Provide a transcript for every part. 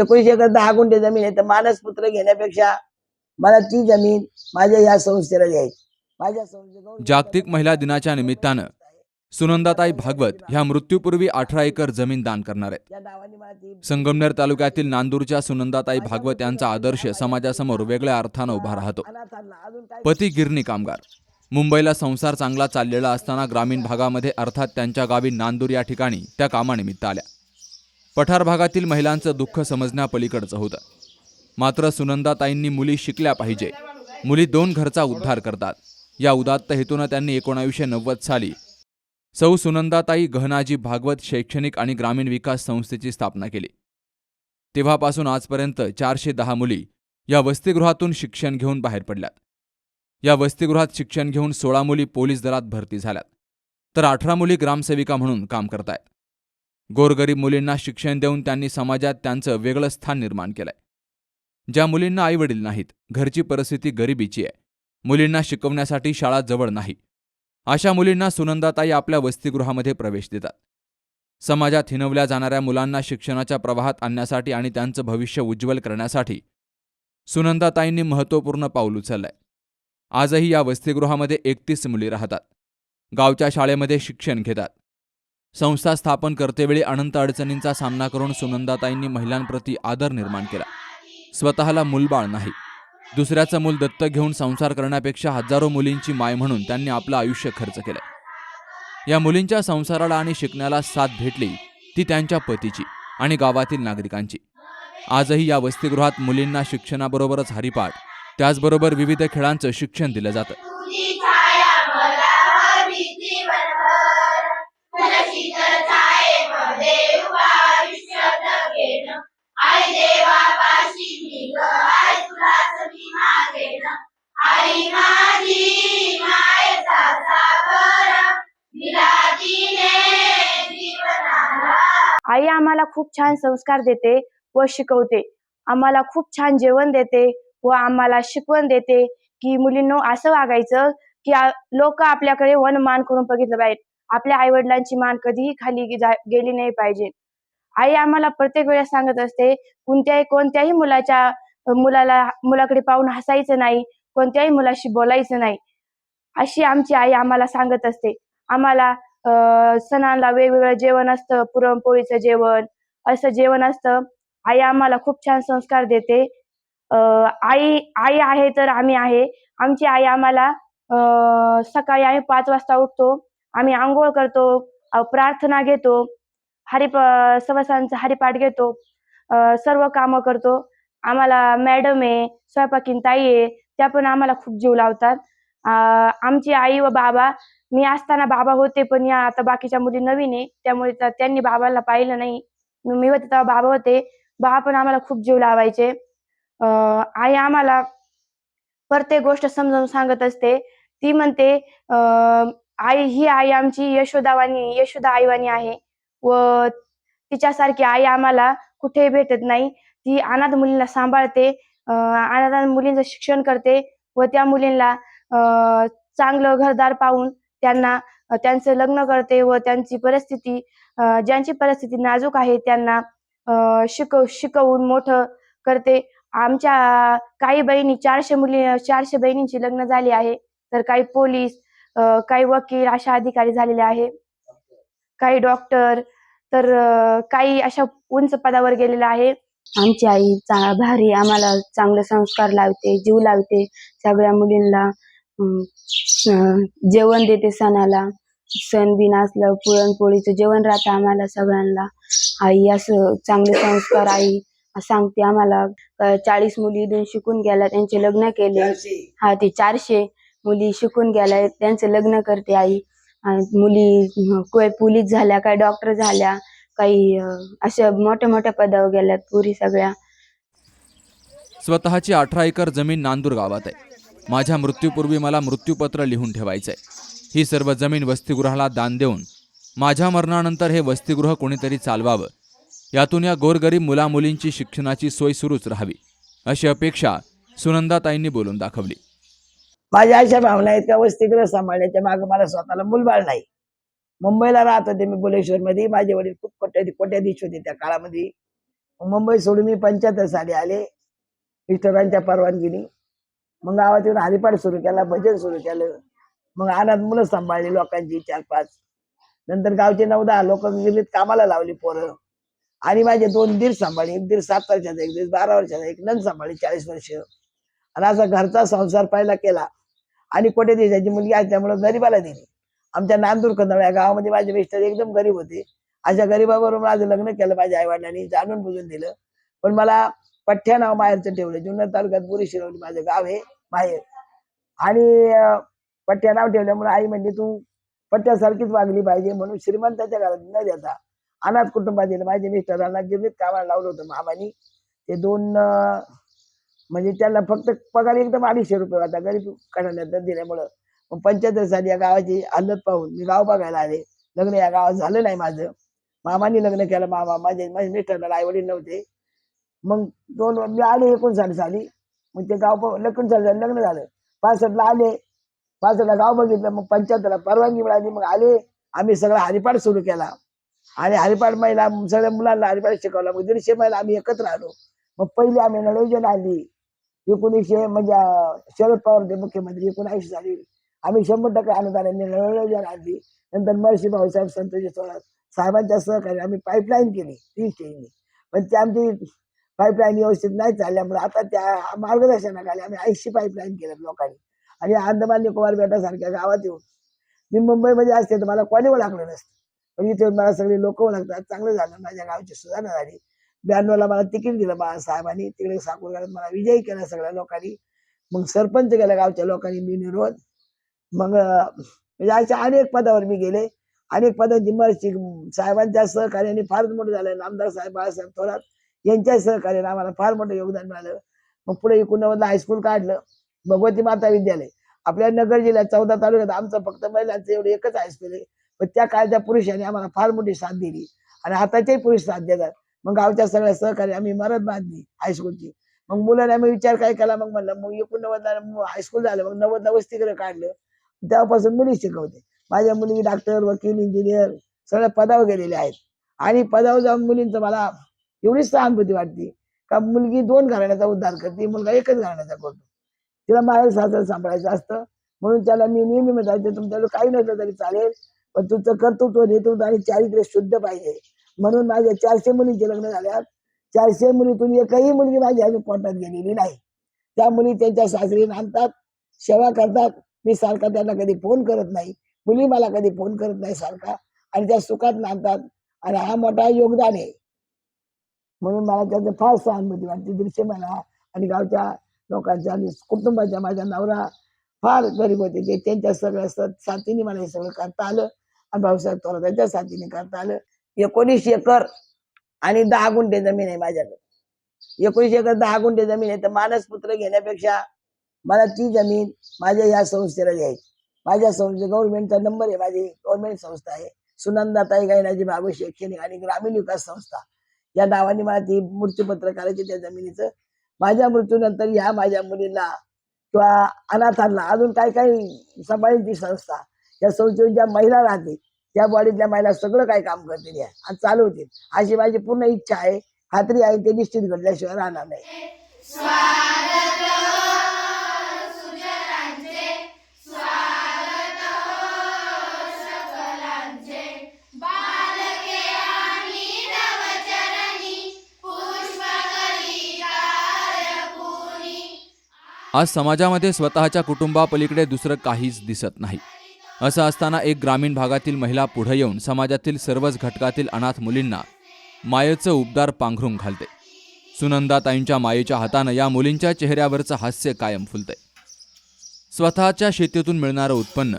एकोणीस एकर दहा गुंठे जमीन आहे. तर मानसपुत्र घेण्यापेक्षा मला ती जमीन माझ्या या संस्थेला द्यायची. माझ्या संस्थेकडून जागतिक महिला दिनाच्या निमित्तानं सुनंदाताई भागवत ह्या मृत्यूपूर्वी अठरा एकर जमीन दान करणार आहेत. संगमनेर तालुक्यातील नांदूरच्या सुनंदाताई भागवत यांचा आदर्श समाजासमोर वेगळ्या अर्थानं उभा राहतो. पती गिरणी कामगार. मुंबईला संसार चांगला चाललेला असताना ग्रामीण भागामध्ये अर्थात त्यांच्या गावी नांदूर या ठिकाणी त्या कामानिमित्त आल्या. पठार भागातील महिलांचं दुःख समजण्यापलीकडचं होतं. मात्र सुनंदाताईंनी मुली शिकल्या पाहिजे. मुली दोन घरचा उद्धार करतात. या उदात्त हेतूनं त्यांनी एकोणावीसशे नव्वद साली सौ सुनंदाताई गहनाजी भागवत शैक्षणिक आणि ग्रामीण विकास संस्थेची स्थापना केली. तेव्हापासून आजपर्यंत चारशे दहा मुली या वसतिगृहातून शिक्षण घेऊन बाहेर पडल्यात. या वसतिगृहात शिक्षण घेऊन सोळा मुली पोलीस दलात भरती झाल्यात. तर अठरा मुली ग्रामसेविका म्हणून काम करतायत. गोरगरीब मुलींना शिक्षण देऊन त्यांनी समाजात त्यांचं वेगळं स्थान निर्माण केलंय. ज्या मुलींना आईवडील नाहीत घरची परिस्थिती गरिबीची आहे. मुलींना शिकवण्यासाठी शाळा जवळ नाही. अशा मुलींना सुनंदाताई आपल्या वसतिगृहामध्ये प्रवेश देतात. समाजात हिनवल्या जाणाऱ्या मुलांना शिक्षणाच्या प्रवाहात आणण्यासाठी आणि त्यांचं भविष्य उज्ज्वल करण्यासाठी सुनंदाताईंनी महत्त्वपूर्ण पाऊल उचललंय. आजही या वसतिगृहामध्ये एकतीस मुली राहतात. गावच्या शाळेमध्ये शिक्षण घेतात. संस्था स्थापन करतेवेळी अनंत अडचणींचा सामना करून सुनंदाताईंनी महिलांप्रती आदर निर्माण केला. स्वतःला मूलबाळ नाही. दुसऱ्याचं मूल दत्तक घेऊन संसार करण्यापेक्षा हजारो मुलींची माय म्हणून त्यांनी आपलं आयुष्य खर्च केलं. या मुलींच्या संसाराला आणि शिकण्याला साथ भेटली ती त्यांच्या पतीची आणि गावातील नागरिकांची. आजही या वसतिगृहात मुलींना शिक्षणाबरोबरच हरिपाठ त्याचबरोबर विविध खेळांचं शिक्षण दिलं जातं. आई आम्हाला खूप छान संस्कार देते व शिकवते. आम्हाला खूप छान जेवण देते व आम्हाला शिकवण देते की मुलींनो असं वागायचं की लोक आपल्याकडे वन मान करून बघितलं पाहिजे. आपल्या आई वडिलांची मान कधीही खाली जा- गेली नाही पाहिजे. आई आम्हाला प्रत्येक वेळेस सांगत असते कोणत्याही कोणत्याही मुलाच्या मुलाला मुलाकडे पाहून हसायचं नाही कोणत्याही मुलाशी बोलायचं नाही. अशी आमची आई आम्हाला सांगत असते. आम्हाला अं, वेगवेगळं जेवण असतं पुरणपोळीचं जेवण असं जेवण असतं. आई आम्हाला खूप छान संस्कार देते. अं, आई आई आहे तर आम्ही आहे. आमची आई आम्हाला अं, सकाळी आम्ही पाच वाजता उठतो. आम्ही आंघोळ करतो प्रार्थना घेतो हरिप सवसांचा हरिपाठ घेतो सर्व कामं करतो. आम्हाला मॅडम आहे स्वयंपाकीन ताई आहे त्या पण आम्हाला खूप जीव लावतात. आमची आई व बाबा मी असताना बाबा होते पण या आता बाकीच्या मुली नवीन आहे त्यामुळे त्यांनी बाबाला पाहिलं नाही. मी होते तेव्हा बाबा होते बाबा पण आम्हाला खूप जीव लावायचे. अं, आई आम्हाला प्रत्येक गोष्ट समजावून सांगत असते. ती म्हणते अं, आई ही आई आमची यशोदावानी यशोदा आईवानी आहे. व तिच्यासारखी आई आम्हाला कुठेही भेटत नाही. ती अनाथ मुलींना सांभाळते अनाथ मुलींचं शिक्षण करते व त्या मुलींना चांगलं घरदार पाहून त्यांना त्यांचं लग्न करते व त्यांची परिस्थिती अं, ज्यांची परिस्थिती नाजूक आहे त्यांना शिकव शिकवून मोठं करते. आमच्या काही बहिणी चारशे मुली चारशे बहिणींची लग्न झाली आहे. तर काही पोलीस काही वकील अशा अधिकारी झालेले आहे. काही डॉक्टर तर काही अशा उंच पदावर गेलेल्या आहे. आमची आई भारी आम्हाला चांगले संस्कार लावते जीव लावते सगळ्या मुलींना. जेवण देते सणाला. सण बिन असलं पुरणपोळीचं जेवण राहतं आम्हाला सगळ्यांना. आई असं चांगले संस्कार आई सांगते आम्हाला. चाळीस मुली इथून शिकून गेल्या त्यांचे लग्न केले. हा ते चारशे. मुली शिकून गेल्या त्यांचं लग्न करते आई. मुली कोय पोलीस झाल्या काही डॉक्टर झाल्या काही अशा मोठ्या मोठ्या पदावर गेल्यात पुरी सगळ्या. स्वतःची अठरा एकर जमीन नांदूर गावात आहे. माझ्या मृत्यूपूर्वी मला मृत्यूपत्र लिहून ठेवायचं आहे ही सर्व जमीन वसतिगृहाला दान देऊन माझ्या मरणानंतर हे वसतिगृह कोणीतरी चालवावं. यातून या गोरगरीब मुलामुलींची शिक्षणाची सोय सुरूच राहावी. अशी अपेक्षा सुनंदाताईंनी बोलून दाखवली. माझ्या अशा भावना आहेत का वस्तीग्रह सांभाळण्याच्या मागं मला स्वतःला मुलबाळ नाही. मुंबईला राहत होते मी बुलेश्वर मध्ये माझे वडील खूप कोट्याधी कोट्याधीश होते त्या काळामध्ये. मुंबई सोडून मी पंच्याहत्तर साली आले. मिस्टरांच्या परवानगीने. मग गावात येऊन हरिपाठ सुरू केला भजन सुरू केलं. मग अनाथ मुलं सांभाळली लोकांची चार पाच. नंतर गावचे नऊ दहा लोक गेलीत कामाला लावली पोरं. आणि माझे दोन दीर सांभाळले एक दीर सात वर्षाचा एक दीर बारा वर्षाचा एक नंद सांभाळली चाळीस वर्ष. आणि असा घरचा संसार पहिला केला. आणि कोटे देशाची मुलगी असल्यामुळे गरीबाला दिली. आमच्या नांदूर कंदळ या गावामध्ये माझे मिस्टर एकदम गरीब होते. अशा गरीबाबरोबर माझं लग्न केलं माझ्या आई वडिलांनी जाणून बुजून दिलं. पण मला पठ्ठ्या नाव माहेरचं ठेवलं जुन्नर तालुक्यात बुरी शिरवली माझं गाव आहे माहेर. आणि पठ्ठ्या नाव ठेवल्यामुळे आई म्हणजे तू पठ्ठ्यासारखीच वागली पाहिजे म्हणून श्रीमंताच्या घरात न देता अनाथ कुटुंबात दिलं माझ्या मिस्टरांना गिरणीत कामाला लावलं होतं मामानी. ते दोन म्हणजे त्याला फक्त पगार एकदम अडीचशे रुपये होता. गरीब कडाण्यात दिल्यामुळं. मग पंचायत साली या गावाची हालत पाहून मी गाव बघायला आले. लग्न या गावात झालं नाही माझं. मामाने लग्न केलं मामा माझे माझे मिस्टरला आई वडील नव्हते. मग दोन मी आले एकोणसाठ साली. मग ते गाव लग्न झालं लग्न झालं. पासष्टला आले. पासष्टला गाव बघितलं मग पंचायतला परवानगी मिळाली मग आले. आम्ही सगळा हरिपाठ सुरू केला. आणि हरिपाठ महिला सगळ्या मुलांना हरिपाठ शिकवला. मग दीडशे महिला आम्ही एकत्र आलो. मग पहिली आम्ही नळोजन आली एकोणीसशे म्हणजे शरद पवार होते मुख्यमंत्री एकोणऐंशी साली. आम्ही शंभर टक्के अनुदानाने नळोजन आणली नंतर महर्षी भाऊसाहेब संतोषी सोळा साहेबांच्या सहकार्याने आम्ही पाईपलाईन केली तीस केली पण ते आमची पाईपलाईन व्यवस्थित नाही चालल्यामुळे आता त्या मार्गदर्शनाखाली आम्ही ऐंशी पाईपलाईन केल्या लोकांनी. आणि अंदमान निकोबार बेटासारख्या गावात येऊन मी मुंबईमध्ये असते तर मला कोणी ओळखलं नसतं. पण इथे मला सगळे लोक ओळखतात चांगलं झालं माझ्या गावची सुधारणा झाली. ब्याण्णवला मला तिकीट दिलं बाळासाहेबांनी तिकडे साकोरगावात मला विजयी केला सगळ्या लोकांनी. मग सरपंच केला गावच्या लोकांनी मी निरोध मग म्हणजे अशा अनेक पदावर मी गेले. अनेक पदांची मर्ची साहेबांच्या सहकार्याने फारच मोठं झालं. नामदार साहेब बाळासाहेब थोरात यांच्या सहकार्याने आम्हाला फार मोठं योगदान मिळालं. मग पुढे एकोणनव्वदला हायस्कूल काढलं. भगवती माता विद्यालय. आपल्या नगर जिल्ह्यात चौदा तालुक्यात आमचं फक्त महिलांचं एवढं एकच हायस्कूल आहे. पण त्या काळच्या पुरुषांनी आम्हाला फार मोठी साथ दिली. आणि आताच्याही पुरुष साथ देतात. मग गावच्या सगळ्या सहकारी आम्ही मरत बांधली हायस्कूलची मग मुलांना आम्ही विचार काय केला? मग म्हणलं मग एकोणनव्वदला हायस्कूल झालं मग नव्वदला वस्तीकडे काढलं. तेव्हापासून मुली शिकवते. माझ्या मुली डॉक्टर वकील इंजिनियर सगळ्या पदावर गेलेले आहेत. आणि पदावर जाऊन मुलींचं मला एवढीच सहानुभूती वाटते का मुलगी दोन घराण्याचा उद्धार करते मुलगा एकच घराण्याचा करतो. तिला माझं सासर सांभाळायचं असतं. म्हणून त्याला मी नेहमी म्हणायचं तुमच्याकडे काही नसलं तरी चालेल पण तुमचं कर्तृत्व नेतृत्व आणि चारित्र्य शुद्ध पाहिजे. म्हणून माझ्या चारशे मुलींचे लग्न झाल्यात. चारशे मुलीतून एकही मुलगी माझी अजून पोटात गेलेली नाही. त्या मुली त्यांच्या सासरी आणतात सेवा करतात. मी सारखा त्यांना कधी फोन करत नाही. मुली मला कधी फोन करत नाही सारखा. आणि त्या सुखात नांदतात. आणि हा मोठा योगदान आहे. म्हणून मला त्याचं फार सहानुभूती वाटते. दृश्य मला आणि गावच्या लोकांच्या आणि कुटुंबाच्या माझ्या नवरा फार गरीब होते. ते त्यांच्या सगळ्या साथीने मला हे सगळं करता आलं. आणि भाऊसाहेब त्यांच्या साथीने करता आलं. एकोणीस एकर आणि दहा गुंठे जमीन आहे माझ्याकडे. एकोणीस एकर दहा गुंठे जमीन आहे तर मानसपुत्र घेण्यापेक्षा मला ती जमीन माझ्या या संस्थेला द्यायची माझ्या संस्थे गव्हर्नमेंटचा नंबर आहे माझी गव्हर्नमेंट संस्था आहे. सुनंदाताई गायनाजी बाबू शैक्षणिक आणि ग्रामीण विकास संस्था. या नावाने मला ती मृत्यूपत्र करायची त्या जमिनीचं. माझ्या मृत्यूनंतर ह्या माझ्या मुलीला किंवा अनाथांना अजून काय काय सांभाळेल ती संस्था. या संस्थेत ज्या महिला राहते त्या बॉडीतल्या महिला सगळं काय काम करतील आणि चालवतील अशी माझी पूर्ण इच्छा आहे. खात्री आहे ते निश्चित घडल्याशिवाय राहणार नाही. आज समाजामध्ये स्वतःच्या कुटुंबापलीकडे दुसरं काहीच दिसत नाही. असं असताना एक ग्रामीण भागातील महिला पुढे येऊन समाजातील सर्वच घटकातील अनाथ मुलींना मायेचं उबदार पांघरून घालते. सुनंदाताईंच्या मायेच्या हातानं या मुलींच्या चेहऱ्यावरचं हास्य कायम फुलते स्वतःच्या शेतीतून मिळणारं उत्पन्न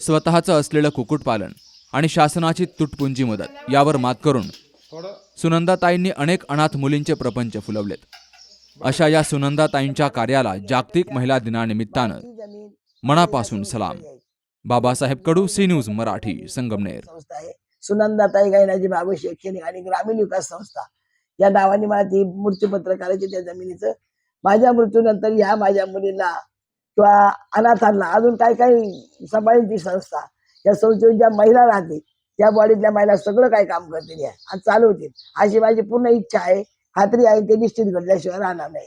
स्वतःचं असलेलं कुक्कुटपालन आणि शासनाची तुटपुंजी मदत यावर मात करून सुनंदाताईंनी अनेक अनाथ मुलींचे प्रपंच फुलवलेत. अशा या सुनंदाताईंच्या कार्याला जागतिक महिला दिनानिमित्तानं मनापासून सलाम. Babasaheb Kadu C news Marathi Sangamner. संस्था आहे. सुनंदाताई गायनाजी बाबू शैक्षणिक आणि ग्रामीण विकास संस्था. या नावाने मला ती मूर्तीपत्र करायची त्या जमिनीचं. माझ्या मृत्यूनंतर ह्या माझ्या मुलीला किंवा अनाथांना अजून काय काय सांभाळेल ती संस्था या संस्थेत ज्या महिला राहतील त्या बॉडीतल्या महिला सगळं काय काम करतील या. आणि चालवतील. अशी माझी पूर्ण इच्छा आहे. खात्री आहे ते निश्चित घडल्याशिवाय राहणार नाही.